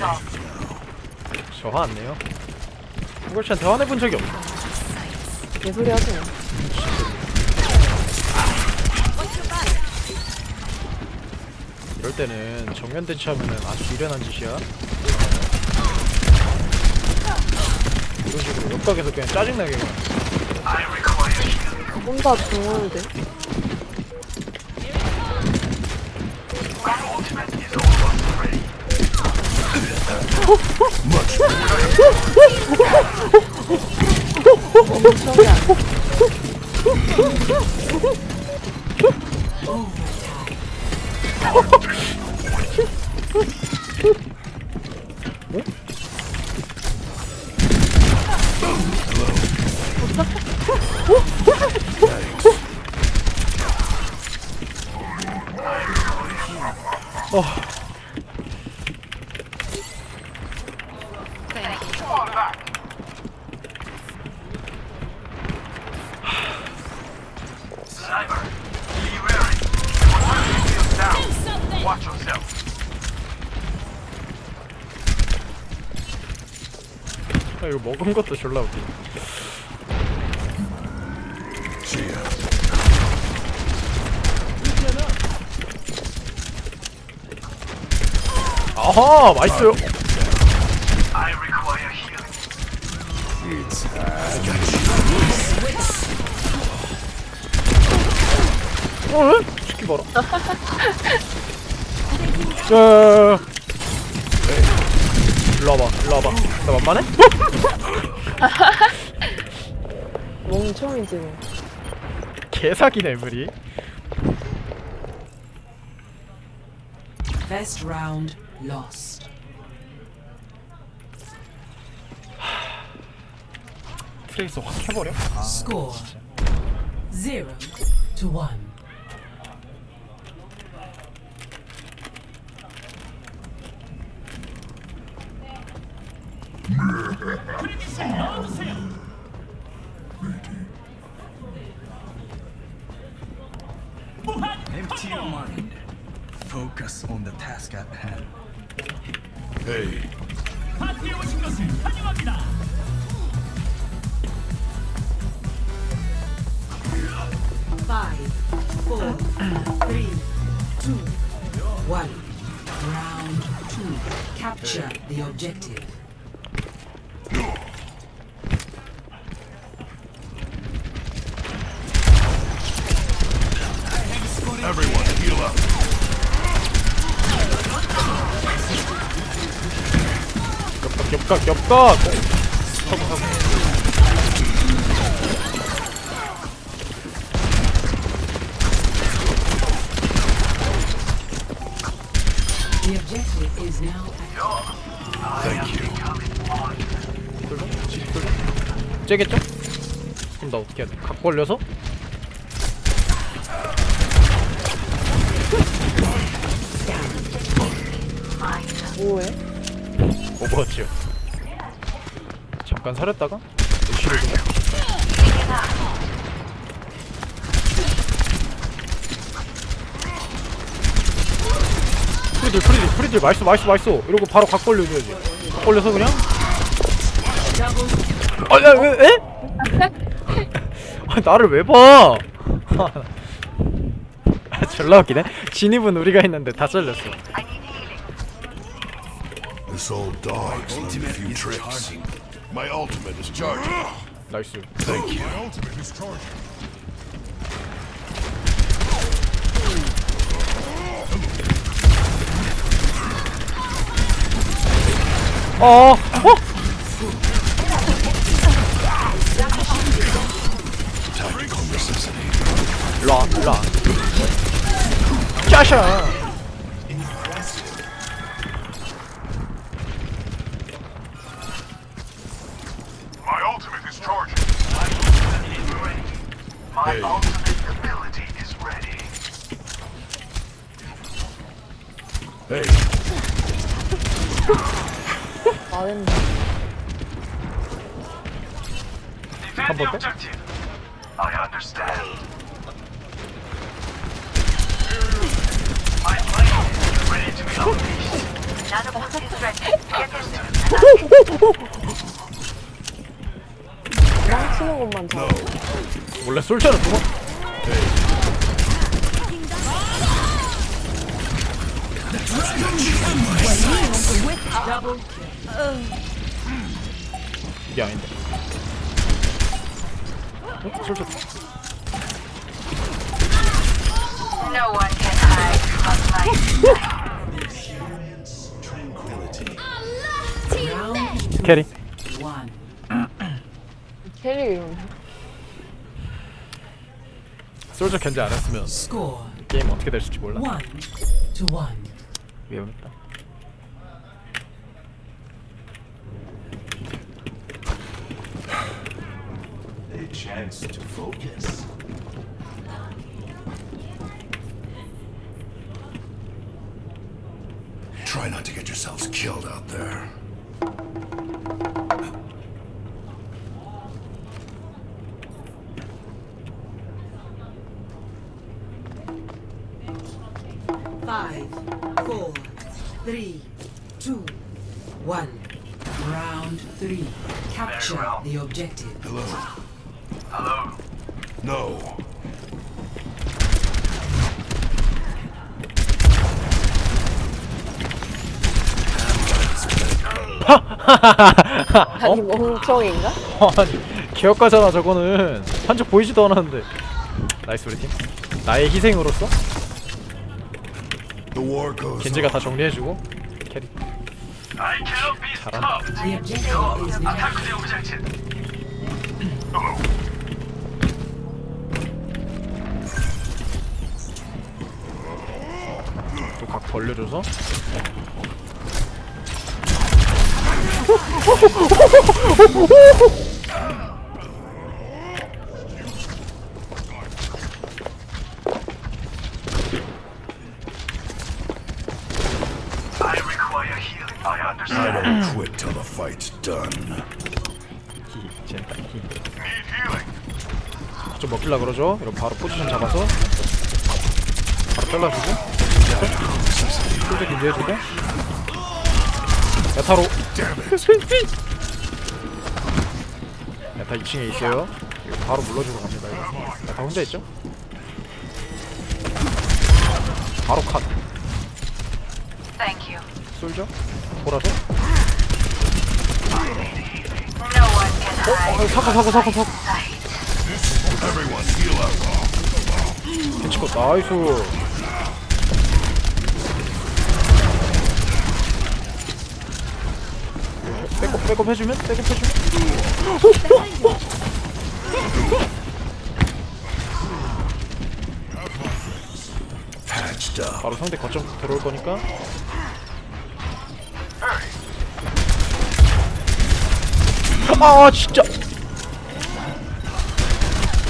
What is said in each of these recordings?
하네. 저 화났네요. 이걸씨한테 화내본 적이 없어. 개소리 하지 마. 이럴 때는 정면 대치하면은 아주 미련한 짓이야. 이런 식으로 옆각에서 그냥 짜증나게 그냥 혼자 중얼 돼. Overtime. 이거 먹은 것도 졸라 웃기네. 아하, 맛있어요. 어? 시키 봐라. 자, 일로 와봐, 일로 와봐. 나 만만해? 멍청이지 뭐. 개사기네 물이. First round lost. 트레이서 확 해버려? Score zero to one. Empty your mind. Focus on the task at hand. Hey, Five, four, three, two, one. Round two. Capture the objective. 겹각, 겹각, 겹각. The objective is now active. Thank you. 돌려? 집 돌려? 째겠죠? 그럼 나 어떻게 해야 돼? 각 벌려서? 뭐해? 오버워치요. 잠깐 사렸다가? 애쉬를 그냥 프리딜 프리딜 프리딜. 맛있어 맛있어 맛있어. 이러고 바로 각 벌려줘야지. 각 벌려서 그냥? 아야 왜 에? 아, 나를 왜 봐? 아, 졸라 웃기네. 진입은 우리가 했는데 다 잘렸어. This old dog's learned a few tricks. My ultimate is charging. Nice sir. Thank you. My ultimate is charging. Oh! oh. Tactical necessity. Lock, lock. Joshua! My Hey. ultimate ability is ready. Hey, 말했네. defend the objective. I understand. My plane is ready to be unleashed. 망치는 것만 잘. 원래 솔저는 그거 이게 아닌데 어? 솔저 No one can hide from my Round two, 캐리. 캐리. 솔저 견제 안 했으면 Score 게임 어떻게 될지 몰라 one to one. 위험했다 A chance to focus. Try not to get yourselves killed out there. Three. Capture the objective. Hello? Hello? No. 아니 멍청인가? 아니 기억가잖아 저거는 한적 보이지도 않았는데 나이스 우리 팀 나의 희생으로서 The war goes 겐지가 다 정리해주고 캐리 잘한다 The objective is now 또각 벌려줘서 그러죠 이런 바로 포지션 잡아서. 바로 잘라주고. 풀드 견제해주고 야타로. 야타 2층에 있어요. 이거 바로 물러주고 갑니다 이거. 야타 혼자 있죠? 바로 컷. One can hide 어, 사고 사고 사고 사고 괜찮고 나이스. 백업 백업 해주면? 백업 해주면. 바로 상대 거점 들어올 거니까. 아 진짜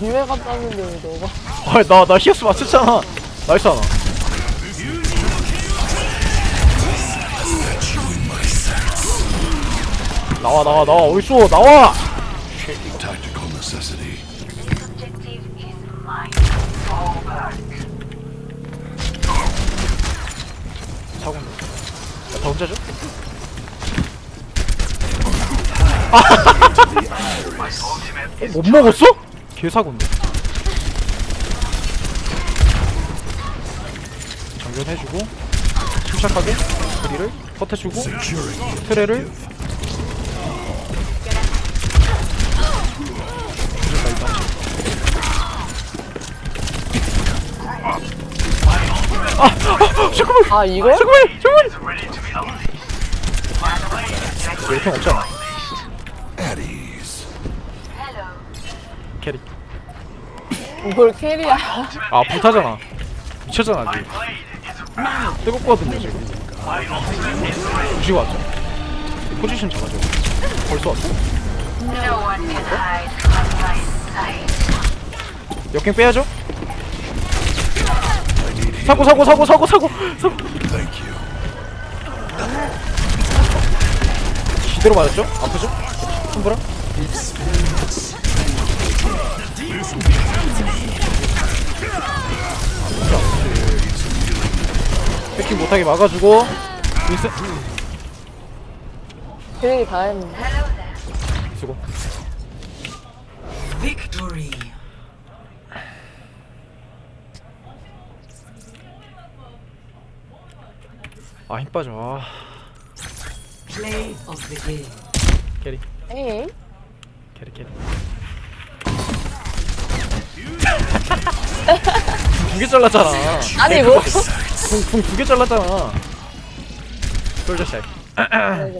기회 갔다는데 왜 너가? 아니 나나 히어스 맞췄잖아 나이스 하나 나와 나와 나와 어딨어 나와. 사고 야다 혼자죠? 어, 못 먹었어? 개사고인데? 장전해주고 침착하게 그리를 Securing 트레를 아 이걸? 웨이팅 없잖아 캐리 뭘 캐리야? 아 불타잖아 미쳤잖아 지금 뜨겁거든요 지금 주시고 왔죠 포지션 잡아줘 벌써 왔어? 역행 빼야죠 사고 사고 사고 사고 사고 사고. 지대로 맞았죠? 아프죠? 손보라? 패킹 못하게 막아주고 윈스 케일이 다 했는데. 수고 Victory. 아힘 빠져 아 Play of the game. 캐리 에이? 캐리 캐리 두 개 잘랐잖아 아니 뭐? 궁두개 잘랐잖아 솔저샷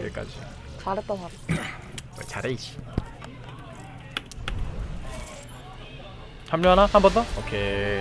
여기까지 잘했다 잘했다. 뭐 잘해 이씨 합류 하나? 한 번 더? 오케이